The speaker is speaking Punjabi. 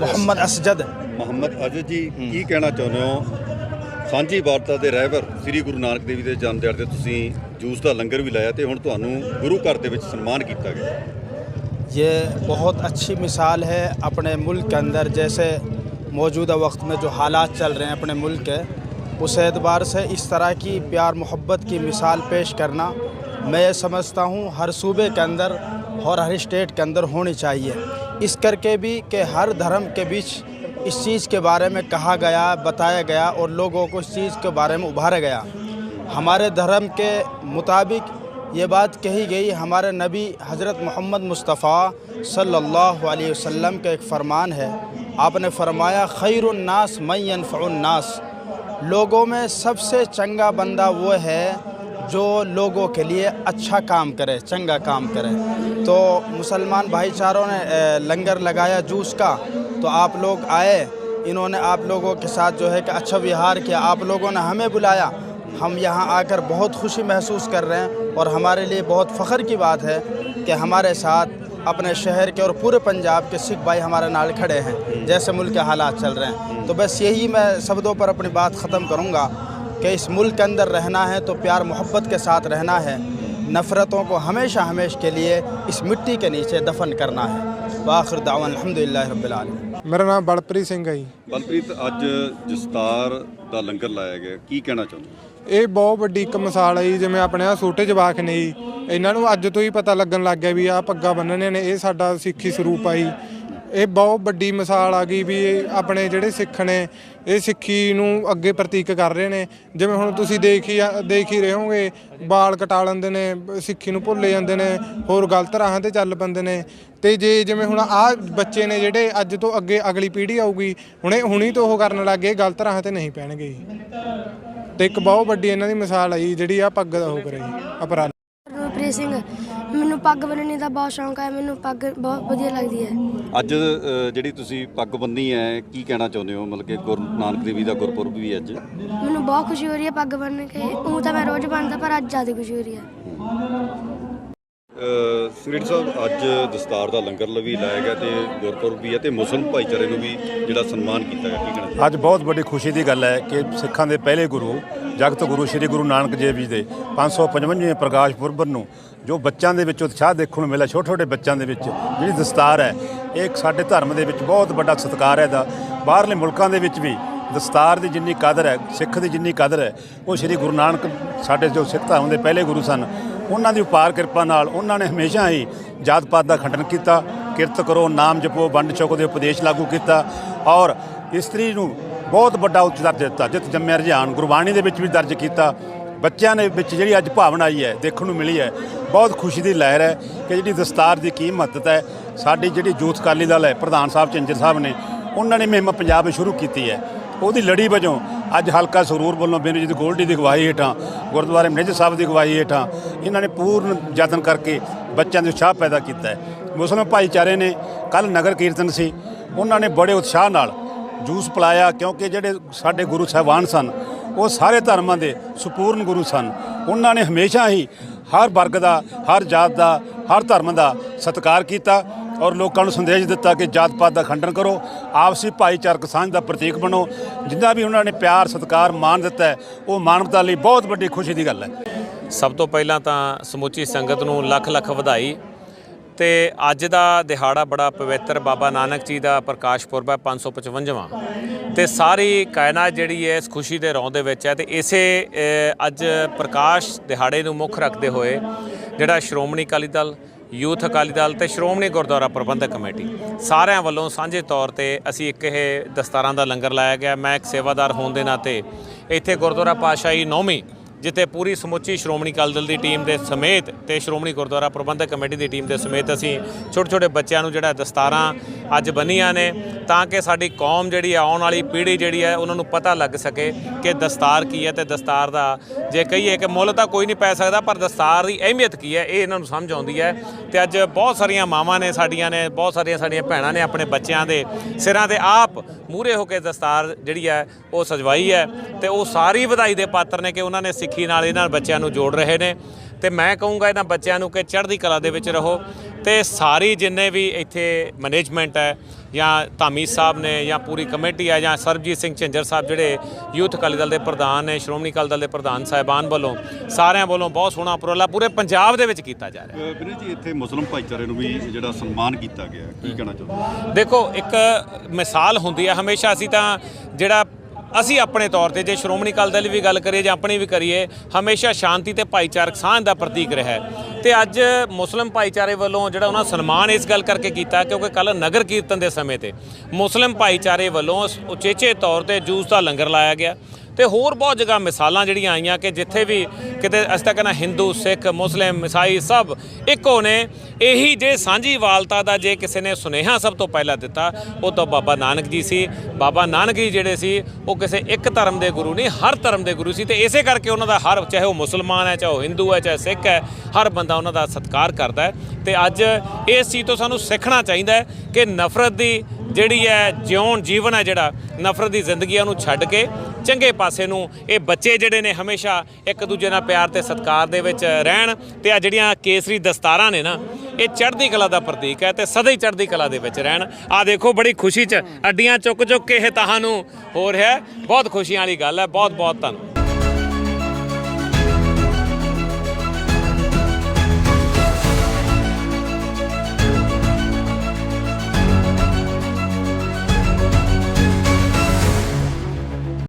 मोहम्मद असजद ਮੁਹੰਮਦ ਅਜਦ ਜੀ ਕੀ ਕਹਿਣਾ ਚਾਹੁੰਦੇ ਹੋ ਸਾਂਝੀ ਵਾਰਤਾ ਦੇ ਰਹਿਬਰ ਸ੍ਰੀ ਗੁਰੂ ਨਾਨਕ ਦੇਵ ਜੀ ਦੇ ਜਨਮ ਦਿਹਾੜੇ ਤੇ ਤੁਸੀਂ ਜੂਸ ਦਾ ਲੰਗਰ ਵੀ ਲਾਇਆ ਤੇ ਹੁਣ ਤੁਹਾਨੂੰ ਗੁਰੂ ਘਰ ਦੇ ਵਿੱਚ ਸਨਮਾਨ ਕੀਤਾ ਗਿਆ ये बहुत अच्छी मिसाल है अपने मुल्क के अंदर जैसे मौजूदा वक्त में जो हालात चल रहे हैं अपने मुल्क के उस एतबार से इस तरह की प्यार मोहब्बत की मिसाल पेश करना मैं ये समझता हूँ हर सूबे के अंदर और हर स्टेट के अंदर होनी चाहिए اس کر کے بھی کہ ہر دھرم کے بیچ اس چیز کے بارے میں کہا گیا، بتایا گیا اور لوگوں کو اس چیز کے بارے میں ابھارا گیا۔ ہمارے دھرم کے مطابق یہ بات کہی گئی، ہمارے نبی حضرت محمد مصطفیٰ صلی اللہ علیہ وسلم کا ایک فرمان ہے۔ آپ نے فرمایا، خیر الناس من ينفع الناس۔ لوگوں میں سب سے چنگا بندہ وہ ہے जो लोगों के लिए अच्छा काम करे, चंगा काम करे। तो मुसलमान भाईचारों ने लंगर लगाया जूस का। तो आप लोग आए, इन्होंने आप लोगों के साथ जो है कि अच्छा विहार किया। आप लोगों ने हमें बुलाया। हम यहाँ आकर बहुत खुशी महसूस कर रहे हैं और हमारे लिए बहुत फ़ख्र की बात है कि हमारे साथ अपने शहर के और पूरे पंजाब के सिख भाई हमारे नाल खड़े हैं, जैसे मुल्क के हालात चल रहे हैं। तो बस यही मैं शब्दों पर अपनी बात ख़त्म करूँगा। कि इस मुल्क के अंदर रहना है तो प्यार मोहब्बत के साथ रहना है नफ़रतों को हमेशा हमेशा के लिए इस मिट्टी के नीचे दफन करना है वाखिर दावन अलहमदिल्ला रबालमीन ਮੇਰਾ ਨਾਮ ਬਲਪ੍ਰੀਤ ਸਿੰਘ ਹੈ ਜੀ ਬਲਪ੍ਰੀਤ ਅੱਜ ਜਸਤਾਰ ਦਾ ਲੰਗਰ ਲਾਇਆ ਗਿਆ ਕੀ ਕਹਿਣਾ ਚਾਹੁੰਦੇ ਹੋ ਇਹ ਬਹੁਤ ਵੱਡੀ ਇੱਕ ਮਿਸਾਲ ਹੈ ਜੀ ਜਿਵੇਂ ਆਪਣੇ ਆ ਛੋਟੇ ਜਵਾਕ ਨੇ ਜੀ ਇਹਨਾਂ ਨੂੰ ਅੱਜ ਤੋਂ ਹੀ ਪਤਾ ਲੱਗਣ ਲੱਗ ਗਿਆ ਵੀ ਆਹ ਪੱਗਾਂ ਬੰਨਣੇ ਨੇ ਇਹ ਸਾਡਾ ਸਿੱਖੀ ਸਰੂਪ ਆ ਜੀ ਇਹ ਬਹੁਤ ਵੱਡੀ ਮਿਸਾਲ ਆ ਗਈ ਵੀ ਇਹ ਆਪਣੇ ਜਿਹੜੇ ਸਿੱਖ ਨੇ, ਇਹ ਸਿੱਖੀ ਨੂੰ ਅੱਗੇ ਪ੍ਰਤੀਕ ਕਰ ਰਹੇ ਨੇ। ਜਿਵੇਂ ਹੁਣ ਤੁਸੀਂ ਦੇਖ ਹੀ ਦੇਖ ਹੀ ਰਹੇ ਹੋਗੇ ਬਾਲ ਕਟਾ ਲੈਂਦੇ ਨੇ, ਸਿੱਖੀ ਨੂੰ ਭੁੱਲੇ ਜਾਂਦੇ ਨੇ, ਹੋਰ ਗਲਤ ਰਾਹਾਂ ਤੇ ਚੱਲ ਪੈਂਦੇ ਨੇ। ਤੇ ਜੇ ਜਿਵੇਂ ਹੁਣ ਆ ਬੱਚੇ ਨੇ ਜਿਹੜੇ ਅੱਜ ਤੋਂ ਅੱਗੇ ਅਗਲੀ ਪੀੜ੍ਹੀ ਆਊਗੀ, ਹੁਣੇ ਹੁਣੀ ਤੋਂ ਉਹ ਕਰਨ ਲੱਗੇ ਗਲਤ ਰਾਹਾਂ ਤੇ ਨਹੀਂ ਪੈਣਗੇ। ਜੀ ਤੇ ਇੱਕ ਬਹੁਤ ਵੱਡੀ ਇਹਨਾਂ ਦੀ ਮਿਸਾਲ ਆਈ ਜਿਹੜੀ ਆ ਪੱਗ ਦਾ ਹੋ ਕਰੇ ਜੀ ਅਪਰਾਧ। ਗੁਰਪ੍ਰੀਤ ਸਿੰਘ। ਮੈਨੂੰ ਪੱਗ ਬੰਨ੍ਹਣ ਦਾ ਬਹੁਤ ਸ਼ੌਂਕ ਹੈ ਮੈਨੂੰ ਪੱਗ ਬਹੁਤ ਵਧੀਆ ਲੱਗਦੀ ਹੈ। ਅੱਜ ਅ, ਜਿਹੜੀ ਤੁਸੀਂ ਪੱਗ ਬੰਨੀ ਹੈ ਕੀ ਕਹਿਣਾ ਚਾਹੁੰਦੇ ਹੋ? ਮਤਲਬ ਕਿ ਗੁਰੂ ਨਾਨਕ ਦੇਵ ਜੀ ਦਾ ਗੁਰਪੁਰਬ ਵੀ ਅੱਜ। ਮੈਨੂੰ ਬਹੁਤ ਖੁਸ਼ੀ ਹੋ ਰਹੀ ਹੈ ਪੱਗ ਬੰਨ੍ਹ ਕੇ। ਉਹ ਤਾਂ ਮੈਂ ਰੋਜ਼ ਬੰਨਦਾ ਪਰ ਅੱਜ ਜ਼ਿਆਦਾ ਖੁਸ਼ੀ ਹੋ ਰਹੀ ਹੈ। ਸਵੀਟ ਸਾਹਿਬ ਅੱਜ ਦਸਤਾਰ ਦਾ ਲੰਗਰ ਵੀ ਲਾਇਆ ਗਿਆ ਤੇ ਗੁਰਪੁਰਬ ਵੀ ਹੈ ਤੇ ਮੁਸਲਮ ਭਾਈਚਾਰੇ ਨੂੰ ਵੀ ਜਿਹੜਾ ਸਨਮਾਨ ਕੀਤਾ ਗਿਆ ਕੀ ਕਹਿਣਾ ਚਾਹੁੰਦੇ ਅੱਜ ਬਹੁਤ ਵੱਡੀ ਖੁਸ਼ੀ ਦੀ ਗੱਲ ਹੈ ਕਿ ਸਿੱਖਾਂ ਦੇ ਪਹਿਲੇ ਗੁਰੂ ਜਗਤ ਗੁਰੂ, ਸ੍ਰੀ ਗੁਰੂ ਨਾਨਕ ਦੇਵ ਜੀ ਦੇ 555ਵੇਂ ਪ੍ਰਕਾਸ਼ ਪੁਰਬ ਨੂੰ ਜੋ ਬੱਚਿਆਂ ਦੇ ਵਿੱਚ ਉਤਸ਼ਾਹ ਦੇਖਣ ਨੂੰ ਮਿਲਿਆ ਛੋਟੇ ਛੋਟੇ ਬੱਚਿਆਂ ਦੇ ਵਿੱਚ ਜਿਹੜੀ ਦਸਤਾਰ ਹੈ, ਇਹ ਇੱਕ ਸਾਡੇ ਧਰਮ ਦੇ ਵਿੱਚ ਬਹੁਤ ਵੱਡਾ ਸਤਿਕਾਰ ਹੈ। ਦਾ ਬਾਹਰਲੇ ਮੁਲਕਾਂ ਦੇ ਵਿੱਚ ਵੀ ਦਸਤਾਰ ਦੀ ਜਿੰਨੀ ਕਦਰ ਹੈ, ਸਿੱਖ ਦੀ ਜਿੰਨੀ ਕਦਰ ਹੈ, ਉਹ ਸ੍ਰੀ ਗੁਰੂ ਨਾਨਕ ਸਾਡੇ ਜੋ ਸਿੱਖ ਧਰਮ ਦੇ ਪਹਿਲੇ ਗੁਰੂ ਸਨ, ਉਹਨਾਂ ਦੀ ਉਪਾਰ ਕਿਰਪਾ ਨਾਲ ਉਹਨਾਂ ਨੇ ਹਮੇਸ਼ਾ ਹੀ ਜਾਤ ਪਾਤ ਦਾ ਖੰਡਨ ਕੀਤਾ, ਕਿਰਤ ਕਰੋ, ਨਾਮ ਜਪੋ ਵੰਡ ਛਕੋ ਦੇ ਉਪਦੇਸ਼ ਲਾਗੂ ਕੀਤਾ ਔਰ ਇਸਤਰੀ ਨੂੰ ਬਹੁਤ ਵੱਡਾ ਉੱਚ ਦਰਜ ਦਿੱਤਾ। ਜਿਤ ਜੰਮਿਆ ਰੁਝਾਨ ਗੁਰਬਾਣੀ ਦੇ ਵਿੱਚ ਵੀ ਦਰਜ ਕੀਤਾ। ਬੱਚਿਆਂ ਦੇ ਵਿੱਚ ਜਿਹੜੀ ਅੱਜ ਭਾਵਨਾ ਆਈ ਹੈ, ਦੇਖਣ ਨੂੰ ਮਿਲੀ ਹੈ, ਬਹੁਤ ਖੁਸ਼ੀ ਦੀ ਲਹਿਰ ਹੈ ਕਿ ਜਿਹੜੀ ਦਸਤਾਰ ਦੀ ਕੀ ਮਹੱਤਤਾ ਹੈ, ਸਾਡੀ ਜਿਹੜੀ ਯੂਥ ਅਕਾਲੀ ਦਲ ਹੈ, ਪ੍ਰਧਾਨ ਸਾਹਿਬ ਚੰਜਰ ਸਾਹਿਬ ਨੇ, ਉਹਨਾਂ ਨੇ ਮੁਹਿੰਮ ਪੰਜਾਬ ਵਿੱਚ ਸ਼ੁਰੂ ਕੀਤੀ ਹੈ। ਉਹਦੀ ਲੜੀ ਵਜੋਂ ਅੱਜ ਹਲਕਾ ਸਰੂਰ ਵੱਲੋਂ ਬੇਨਜੀਤ ਗੋਲਡੀ ਦੀ ਅਗਵਾਈ ਹੇਠਾਂ, ਗੁਰਦੁਆਰੇ ਮਨਿਜ ਸਾਹਿਬ ਦੀ ਅਗਵਾਈ ਹੇਠਾਂ, ਇਹਨਾਂ ਨੇ ਪੂਰਨ ਯਤਨ ਕਰਕੇ ਬੱਚਿਆਂ ਦੇ ਉਤਸ਼ਾਹ ਪੈਦਾ ਕੀਤਾ ਹੈ। ਮੁਸਲਮਾਨ ਭਾਈਚਾਰੇ ਨੇ ਕੱਲ ਨਗਰ ਕੀਰਤਨ ਸੀ, ਉਹਨਾਂ ਨੇ ਬੜੇ ਉਤਸ਼ਾਹ ਨਾਲ ਜੂਸ ਪਿਲਾਇਆ ਕਿਉਂਕਿ ਜਿਹੜੇ ਸਾਡੇ ਗੁਰੂ ਸਾਹਿਬਾਨ ਸਨ, ਉਹ ਸਾਰੇ ਧਰਮਾਂ ਦੇ ਸੁਪੂਰਨ ਗੁਰੂ ਸਨ। ਉਹਨਾਂ ਨੇ ਹਮੇਸ਼ਾ ਹੀ ਹਰ ਵਰਗ ਦਾ, ਹਰ ਜਾਤ ਦਾ, ਹਰ ਧਰਮ ਦਾ ਸਤਿਕਾਰ ਕੀਤਾ ਔਰ ਲੋਕਾਂ ਨੂੰ ਸੰਦੇਸ਼ ਦਿੱਤਾ ਕਿ ਜਾਤ ਪਾਤ ਦਾ ਖੰਡਨ ਕਰੋ, ਆਪਸੀ ਭਾਈਚਾਰਕ ਸਾਂਝ ਦਾ ਪ੍ਰਤੀਕ ਬਣੋ। ਜਿੰਨਾ ਵੀ ਉਹਨਾਂ ਨੇ ਪਿਆਰ, ਸਤਿਕਾਰ, ਮਾਣ ਦਿੱਤਾ, ਉਹ ਮਾਨਵਤਾ ਲਈ ਬਹੁਤ ਵੱਡੀ ਖੁਸ਼ੀ ਦੀ ਗੱਲ ਹੈ। ਸਭ ਤੋਂ ਪਹਿਲਾਂ ਤਾਂ ਸਮੁੱਚੀ ਸੰਗਤ ਨੂੰ ਲੱਖ ਲੱਖ ਵਧਾਈ। ਤੇ ਅੱਜ ਦਾ ਦਿਹਾੜਾ ਬੜਾ ਪਵਿੱਤਰ ਬਾਬਾ ਨਾਨਕ ਜੀ ਦਾ ਪ੍ਰਕਾਸ਼ ਪੁਰਬ ਹੈ 555ਵਾਂ ਤੇ ਸਾਰੀ ਕਾਇਨਾਤ ਜਿਹੜੀ ਹੈ ਇਸ ਖੁਸ਼ੀ ਦੇ ਰੌਂ ਦੇ ਵਿੱਚ ਹੈ ਤੇ ਇਸੇ ਅੱਜ ਪ੍ਰਕਾਸ਼ ਦਿਹਾੜੇ ਨੂੰ ਮੁੱਖ ਰੱਖਦੇ ਹੋਏ ਜਿਹੜਾ ਸ਼੍ਰੋਮਣੀ ਅਕਾਲੀ ਦਲ, ਯੂਥ ਅਕਾਲੀ ਦਲ ਤੇ ਸ਼੍ਰੋਮਣੀ ਗੁਰਦੁਆਰਾ ਪ੍ਰਬੰਧਕ ਕਮੇਟੀ, ਸਾਰਿਆਂ ਵੱਲੋਂ ਸਾਂਝੇ ਤੌਰ ਤੇ ਅਸੀਂ ਇੱਕ ਇਹ ਦਸਤਾਰਾਂ ਦਾ ਲੰਗਰ ਲਾਇਆ ਗਿਆ। ਮੈਂ ਇੱਕ ਸੇਵਾਦਾਰ ਹੋਣ ਦੇ ਨਾਤੇ ਇੱਥੇ ਗੁਰਦੁਆਰਾ ਪਾਤਸ਼ਾਹੀ ਨੌਵੀਂ ਜਿੱਥੇ ਪੂਰੀ ਸਮੁੱਚੀ ਸ਼੍ਰੋਮਣੀ ਅਕਾਲੀ ਦਲ ਦੀ ਟੀਮ ਦੇ ਸਮੇਤ ਤੇ ਸ਼੍ਰੋਮਣੀ ਗੁਰਦੁਆਰਾ ਪ੍ਰਬੰਧਕ ਕਮੇਟੀ ਦੀ ਟੀਮ ਦੇ ਸਮੇਤ ਅਸੀਂ ਛੋਟੇ ਛੋਟੇ ਬੱਚਿਆਂ ਨੂੰ ਜਿਹੜਾ ਦਸਤਾਰਾਂ ਅੱਜ ਬੰਨੀਆਂ ਨੇ ਤਾਂ ਕਿ ਸਾਡੀ ਕੌਮ ਜਿਹੜੀ ਹੈ ਆਉਣ ਵਾਲੀ ਪੀੜ੍ਹੀ ਜਿਹੜੀ ਹੈ ਉਹਨਾਂ ਨੂੰ ਪਤਾ ਲੱਗ ਸਕੇ ਕਿ ਦਸਤਾਰ ਕੀ ਹੈ ਤੇ ਦਸਤਾਰ ਦਾ ਜੇ ਕਹੀਏ ਕਿ ਮੁੱਲ ਤਾਂ ਕੋਈ ਨਹੀਂ ਪੈ ਸਕਦਾ, ਪਰ ਦਸਤਾਰ ਦੀ ਅਹਿਮੀਅਤ ਕੀ ਹੈ, ਇਹ ਇਹਨਾਂ ਨੂੰ ਸਮਝ ਆਉਂਦੀ ਹੈ। ਤੇ ਅੱਜ ਬਹੁਤ ਸਾਰੀਆਂ ਮਾਵਾਂ ਨੇ ਸਾਡੀਆਂ ਨੇ, ਬਹੁਤ ਸਾਰੀਆਂ ਸਾਡੀਆਂ ਭੈਣਾਂ ਨੇ ਆਪਣੇ ਬੱਚਿਆਂ ਦੇ ਸਿਰਾਂ ਤੇ ਆਪ ਮੂਰੇ ਹੋ ਕੇ ਦਸਤਾਰ ਜਿਹੜੀ ਹੈ, ਉਹ ਸਜਵਾਈ ਹੈ ਤੇ ਉਹ ਸਾਰੀ ਵਧਾਈ ਦੇ ਪਾਤਰ ਨੇ ਕਿ ਉਹਨਾਂ ਨੇ ਸਿੱਖੀ ਨਾਲ ਇਹਨਾਂ ਬੱਚਿਆਂ ਨੂੰ ਜੋੜ ਰਹੇ ਨੇ ਤੇ ਮੈਂ ਕਹੂੰਗਾ ਇਹਨਾਂ ਬੱਚਿਆਂ ਨੂੰ ਕਿ ਚੜ੍ਹਦੀ ਕਲਾ ਦੇ ਵਿੱਚ ਰਹੋ ਤੇ ਸਾਰੀ ਜਿੰਨੇ ਵੀ ਇੱਥੇ ਮੈਨੇਜਮੈਂਟ ਹੈ ਜਾਂ ਧਾਮੀ ਸਾਹਿਬ ਨੇ ਜਾਂ ਪੂਰੀ ਕਮੇਟੀ ਹੈ ਜਾਂ ਸਰਬਜੀਤ ਸਿੰਘ ਝਿੰਜਰ ਸਾਹਿਬ ਜਿਹੜੇ ਯੂਥ ਅਕਾਲੀ ਦਲ ਦੇ ਪ੍ਰਧਾਨ ਨੇ ਸ਼੍ਰੋਮਣੀ ਅਕਾਲੀ ਦਲ ਦੇ ਪ੍ਰਧਾਨ ਸਾਹਿਬਾਨ ਵੱਲੋਂ ਸਾਰਿਆਂ ਵੱਲੋਂ ਬਹੁਤ ਸੋਹਣਾ ਉਪਰਾਲਾ ਪੂਰੇ ਪੰਜਾਬ ਦੇ ਵਿੱਚ ਕੀਤਾ ਜਾ ਰਿਹਾ। ਵੀਰੇ ਜੀ ਇੱਥੇ ਮੁਸਲਮ ਭਾਈਚਾਰੇ ਨੂੰ ਵੀ ਜਿਹੜਾ ਸਨਮਾਨ ਕੀਤਾ ਗਿਆ ਕੀ ਕਹਿਣਾ ਚਾਹੁੰਦੇ ਹੋ ਦੇਖੋ ਇੱਕ ਮਿਸਾਲ ਹੁੰਦੀ ਹੈ ਹਮੇਸ਼ਾ ਅਸੀਂ ਤਾਂ ਜਿਹੜਾ ਅਸੀਂ ਆਪਣੇ ਤੌਰ ਤੇ ਜੇ ਸ਼੍ਰੋਮਣੀ ਅਕਾਲੀ ਦਲ ਦੀ ਵੀ ਗੱਲ ਕਰੀਏ ਜਾਂ ਆਪਣੀ ਵੀ ਕਰੀਏ, ਹਮੇਸ਼ਾ ਸ਼ਾਂਤੀ ਤੇ ਭਾਈਚਾਰਕ ਸਾਂਝ ਦਾ ਪ੍ਰਤੀਕ ਰਿਹਾ ਹੈ। ਤੇ ਅੱਜ ਮੁਸਲਿਮ ਭਾਈਚਾਰੇ ਵੱਲੋਂ ਜਿਹੜਾ ਉਹਨਾਂ ਸਨਮਾਨ ਇਸ ਗੱਲ ਕਰਕੇ ਕੀਤਾ ਕਿਉਂਕਿ ਕੱਲ ਨਗਰ ਕੀਰਤਨ ਦੇ ਸਮੇਂ ਤੇ ਮੁਸਲਿਮ ਭਾਈਚਾਰੇ ਵੱਲੋਂ ਉਚੇਚੇ ਤੌਰ ਤੇ ਜੂਸ ਦਾ ਲੰਗਰ ਲਾਇਆ ਗਿਆ। ਤੇ ਹੋਰ ਬਹੁਤ ਜਗ੍ਹਾ ਮਿਸਾਲਾਂ ਜਿਹੜੀਆਂ ਆਈਆਂ ਕਿ ਜਿੱਥੇ ਵੀ ਕਿਤੇ ਅਸੀਂ ਤਾਂ ਕਹਿੰਦਾ ਹਿੰਦੂ, ਸਿੱਖ, ਮੁਸਲਿਮ, ਈਸਾਈ ਸਭ ਇੱਕੋ ਨੇ ਇਹੀ ਜੇ ਸਾਂਝੀ ਵਾਲਤਾ ਦਾ ਜੇ ਕਿਸੇ ਨੇ ਸੁਨੇਹਾ ਸਭ ਤੋਂ ਪਹਿਲਾਂ ਦਿੱਤਾ, ਉਹ ਤਾਂ ਬਾਬਾ ਨਾਨਕ ਜੀ ਸੀ। ਬਾਬਾ ਨਾਨਕ ਜੀ ਜਿਹੜੇ ਸੀ, ਉਹ ਕਿਸੇ ਇੱਕ ਧਰਮ ਦੇ ਗੁਰੂ ਨਹੀਂ, ਹਰ ਧਰਮ ਦੇ ਗੁਰੂ ਸੀ ਤੇ ਇਸੇ ਕਰਕੇ ਉਹਨਾਂ ਦਾ ਹਰ, ਚਾਹੇ ਉਹ ਮੁਸਲਮਾਨ ਹੈ, ਚਾਹੇ ਉਹ ਹਿੰਦੂ ਹੈ, ਚਾਹੇ ਸਿੱਖ ਹੈ, ਹਰ ਬੰਦਾ ਉਹਨਾਂ ਦਾ ਸਤਿਕਾਰ ਕਰਦਾ ਹੈ। ਤੇ ਅੱਜ ਇਸ ਚੀਜ਼ ਤੋਂ ਸਾਨੂੰ ਸਿੱਖਣਾ ਚਾਹੀਦਾ ਹੈ ਕਿ ਨਫ਼ਰਤ ਦੀ ਜਿਹੜੀ ਹੈ ਜਿਉਣ ਜੀਵਨ ਹੈ ਜਿਹੜਾ, ਨਫ਼ਰਤ ਦੀ ਜ਼ਿੰਦਗੀ ਆ ਉਹਨੂੰ ਛੱਡ ਕੇ ਚੰਗੇ ਪਾਸੇ ਨੂੰ ਇਹ ਬੱਚੇ ਜਿਹੜੇ ਨੇ ਹਮੇਸ਼ਾ ਇੱਕ ਦੂਜੇ ਨਾਲ ਪਿਆਰ ਤੇ ਸਤਿਕਾਰ ਦੇ ਵਿੱਚ ਰਹਿਣ ਤੇ ਆ ਜਿਹੜੀਆਂ ਕੇਸਰੀ ਦਸਤਾਰਾਂ ਨੇ ਨਾ, ਇਹ ਚੜ੍ਹਦੀ ਕਲਾ ਦਾ ਪ੍ਰਤੀਕ ਹੈ ਤੇ ਸਦਾ ਹੀ ਚੜ੍ਹਦੀ ਕਲਾ ਦੇ ਵਿੱਚ ਰਹਿਣ। ਆ ਦੇਖੋ ਬੜੀ ਖੁਸ਼ੀ 'ਚ ਅੱਡੀਆਂ ਚੁੱਕ ਚੁੱਕ ਕੇ ਇਹ ਤੁਹਾਨੂੰ ਹੋ ਰਿਹਾ ਬਹੁਤ ਖੁਸ਼ੀਆਂ ਵਾਲੀ ਗੱਲ ਹੈ। ਬਹੁਤ ਬਹੁਤ ਧੰਨਵਾਦ।